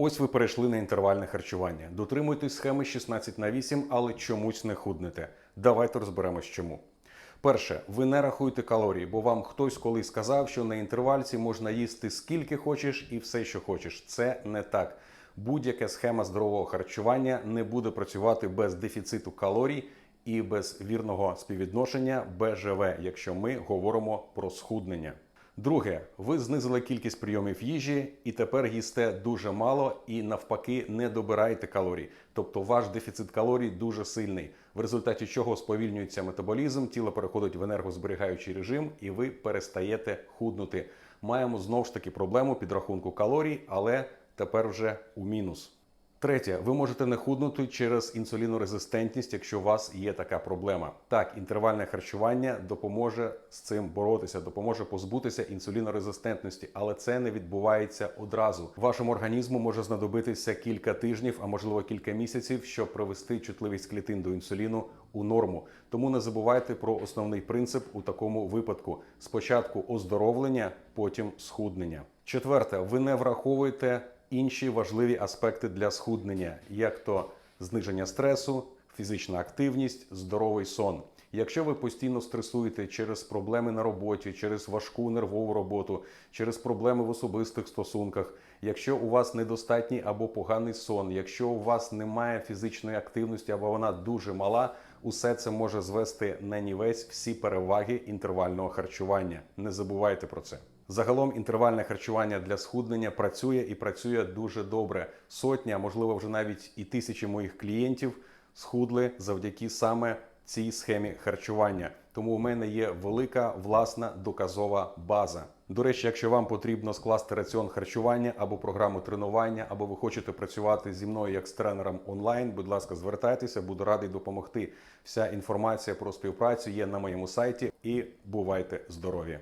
Ось ви перейшли на інтервальне харчування. Дотримуйтесь схеми 16 на 8, але чомусь не худнете. Давайте розберемось чому. Перше, ви не рахуєте калорії, бо вам хтось колись сказав, що на інтервальці можна їсти скільки хочеш і все, що хочеш. Це не так. Будь-яка схема здорового харчування не буде працювати без дефіциту калорій і без вірного співвідношення БЖВ, якщо ми говоримо про схуднення. Друге, ви знизили кількість прийомів їжі і тепер їсте дуже мало і навпаки не добираєте калорій. Тобто ваш дефіцит калорій дуже сильний, в результаті чого сповільнюється метаболізм, тіло переходить в енергозберігаючий режим, і ви перестаєте худнути. Маємо знову ж таки проблему підрахунку калорій, але тепер вже у мінус. Третє, ви можете не худнути через інсулінорезистентність, якщо у вас є така проблема. Так, інтервальне харчування допоможе з цим боротися, допоможе позбутися інсулінорезистентності, але це не відбувається одразу. Вашому організму може знадобитися кілька тижнів, а можливо кілька місяців, щоб привести чутливість клітин до інсуліну у норму. Тому не забувайте про основний принцип у такому випадку: спочатку оздоровлення, потім схуднення. Четверте, ви не враховуєте інші важливі аспекти для схуднення, як то зниження стресу, фізична активність, здоровий сон. Якщо ви постійно стресуєте через проблеми на роботі, через важку нервову роботу, через проблеми в особистих стосунках, якщо у вас недостатній або поганий сон, якщо у вас немає фізичної активності або вона дуже мала, усе це може звести на нівець всі переваги інтервального харчування. Не забувайте про це. Загалом інтервальне харчування для схуднення працює і працює дуже добре. Сотня, можливо, вже навіть і тисячі моїх клієнтів схудли завдяки саме цій схемі харчування. Тому у мене є велика власна доказова база. До речі, якщо вам потрібно скласти раціон харчування або програму тренування, або ви хочете працювати зі мною як з тренером онлайн, будь ласка, звертайтеся, буду радий допомогти. Вся інформація про співпрацю є на моєму сайті. І бувайте здорові!